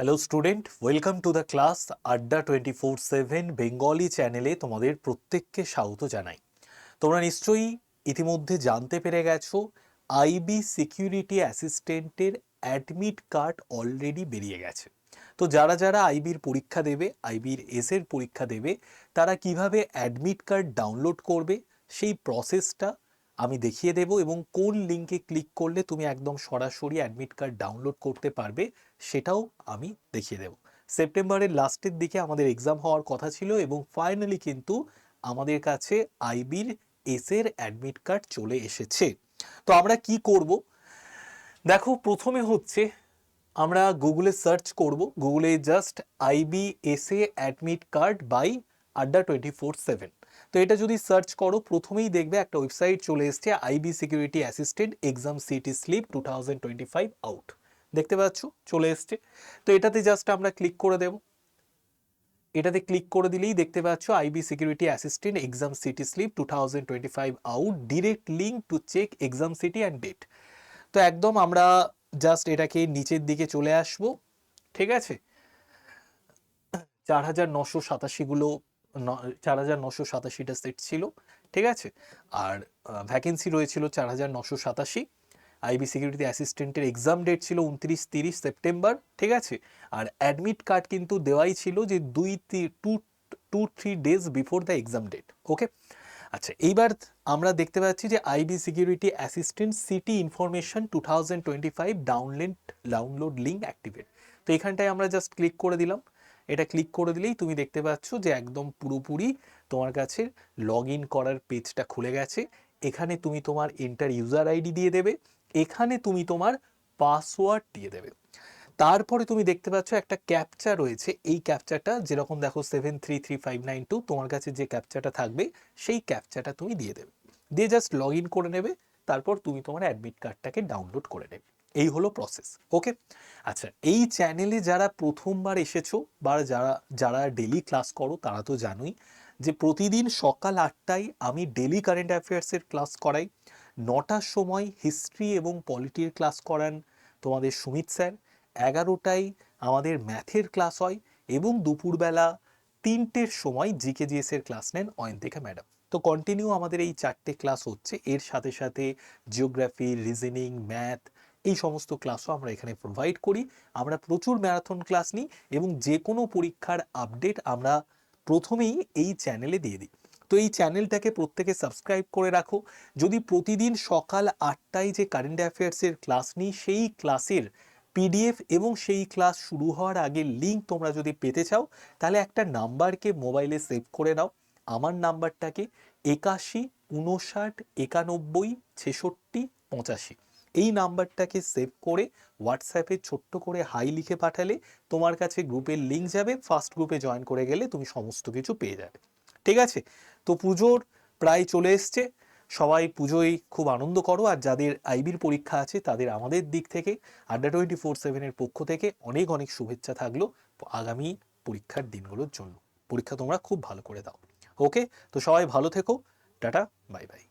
Hello student welcome to the class Adda twenty four seven Bengali চ্যানেলে তোমাদের প্রত্যেককে স্বাগত জানাই। তোমরা নিশ্চয়ই ইতিমধ্যে জানতে পেরে গেছো আইবি সিকিউরিটি অ্যাসিস্ট্যান্টের অ্যাডমিট কার্ড অলরেডি বেরিয়ে গেছে। তো যারা যারা আইবির পরীক্ষা দেবে আইবির এসের পরীক্ষা দেবে, তারা কীভাবে অ্যাডমিট কার্ড ডাউনলোড করবে, সেই প্রসেসটা আমি দেখিয়ে দেব এবং কোন লিঙ্কে ক্লিক করলে তুমি একদম সরাসরি অ্যাডমিট কার্ড ডাউনলোড করতে পারবে, সেটাও আমি দেখিয়ে দেব। সেপ্টেম্বরের লাস্টের দিকে আমাদের এক্সাম হওয়ার কথা ছিল এবং ফাইনালি কিন্তু আমাদের কাছে আইবির এসের অ্যাডমিট কার্ড চলে এসেছে। তো আমরা কি করব? দেখো, প্রথমে হচ্ছে আমরা গুগলে সার্চ করব। গুগলে just IB SA admit card by Adda twenty four seven. তো এটা যদি সার্চ করো, প্রথমেই দেখবে একটা ওয়েবসাইট চলে এসছে IB security assistant exam city slip two thousand twenty five out দেখতে পাচ্ছ, চলে এসছে। তো এটাতে জাস্ট আমরা ক্লিক করে দেব। এটাতে ক্লিক করে দিলেই দেখতে পাচ্ছ IB security assistant exam city slip two thousand twenty five out direct link to check exam city and date তো একদম আমরা জাস্ট এটাকে নিচের দিকে চলে আসব, ঠিক আছে? চার হাজার নশো সাতাশিগুলো চার হাজার নশো সাতাশিটা সেট ছিল, ঠিক আছে? আর ভ্যাকেন্সি রয়েছিল চার হাজার নশো সাতাশি। আইবি সিকিউরিটি অ্যাসিস্ট্যান্টের এক্সাম ডেট ছিল উনত্রিশ তিরিশ সেপ্টেম্বর, ঠিক আছে? আর অ্যাডমিট কার্ড কিন্তু দেওয়াই ছিল যে দুই two two three days before the exam date okay আচ্ছা এইবার আমরা দেখতে পাচ্ছি যে IB security assistant city information two thousand twenty five download download link activate তো এখানটায় আমরা জাস্ট ক্লিক করে দিলাম। এটা ক্লিক করে দিলেই তুমি দেখতে পাচ্ছ যে একদম পুরোপুরি তোমার কাছে লগ ইন করার পেজটা খুলে গেছে। এখানে তুমি তোমার এন্টার ইউজার আইডি দিয়ে দেবে। এখানে তুমি তোমার পাসওয়ার্ড দিয়ে দেবে। তারপরে তুমি দেখতে পাচ্ছ একটা ক্যাপচা রয়েছে। এই ক্যাপচাটা যেরকম দেখো seven three three five nine two তোমার কাছে যে ক্যাপচাটা থাকবে, সেই ক্যাপচাটা তুমি দিয়ে দেবে। দিয়ে জাস্ট লগ ইন করে নেবে। তারপর তুমি তোমার অ্যাডমিট কার্ডটাকে ডাউনলোড করে নেবে। এই হলো প্রসেস ওকে আচ্ছা এই চ্যানেলে যারা প্রথমবার এসেছ বা যারা যারা ডেলি ক্লাস করো, তারা তো জানোই যে প্রতিদিন সকাল আটটায় আমি ডেলি কারেন্ট অ্যাফেয়ার্সের ক্লাস করাই। নটার সময় হিস্ট্রি এবং পলিটির ক্লাস করান তোমাদের সুমিত স্যার এগারোটায় আমাদের ম্যাথের ক্লাস হয় এবং দুপুরবেলা তিনটের সময় জিকে জিএস এর ক্লাস নেন অয়ন্তিকা ম্যাডাম তো কন্টিনিউ আমাদের এই চারটে ক্লাস হচ্ছে। এর সাথে সাথে জিওগ্রাফি রিজনিং ম্যাথ এই সমস্ত ক্লাসও আমরা এখানে প্রোভাইড করি। আমরা প্রচুর ম্যারাথন ক্লাস নিই এবং যে কোনো পরীক্ষার আপডেট আমরা প্রথমেই এই চ্যানেলে দিয়ে দিই। তো এই চ্যানেলটাকে প্রত্যেকে সাবস্ক্রাইব করে রাখো। যদি প্রতিদিন সকাল আটটায় যে কারেন্ট অ্যাফেয়ার্সের ক্লাস নিই, সেই ক্লাসের পিডিএফ এবং সেই ক্লাস শুরু হওয়ার আগে লিঙ্ক তোমরা যদি পেতে চাও, তাহলে একটা নাম্বারকে মোবাইলে সেভ করে নাও। আমার নাম্বারটাকে একাশি উনষাট একানব্বই, ছেষট্টি, পঁচাশি। এই নাম্বারটাকে সেভ করে হোয়াটসঅ্যাপে ছোট্ট করে হাই লিখে পাঠালে তোমার কাছে গ্রুপের লিঙ্ক যাবে। ফার্স্ট গ্রুপে জয়েন করে গেলে তুমি সমস্ত কিছু পেয়ে যাবে। ঠিক আছে? তো পুজোর প্রায় চলে এসছে। সবাই পুজোয় খুব আনন্দ করো। আর যাদের আইবির পরীক্ষা আছে, তাদের আমাদের দিক থেকে আড্ডা টোয়েন্টি ফোর সেভেনের পক্ষ থেকে অনেক অনেক শুভেচ্ছা থাকল আগামী পরীক্ষার দিনগুলোর জন্য। পরীক্ষা তোমরা খুব ভালো করে দাও। ওকে তো সবাই ভালো থেকো। Tata bye bye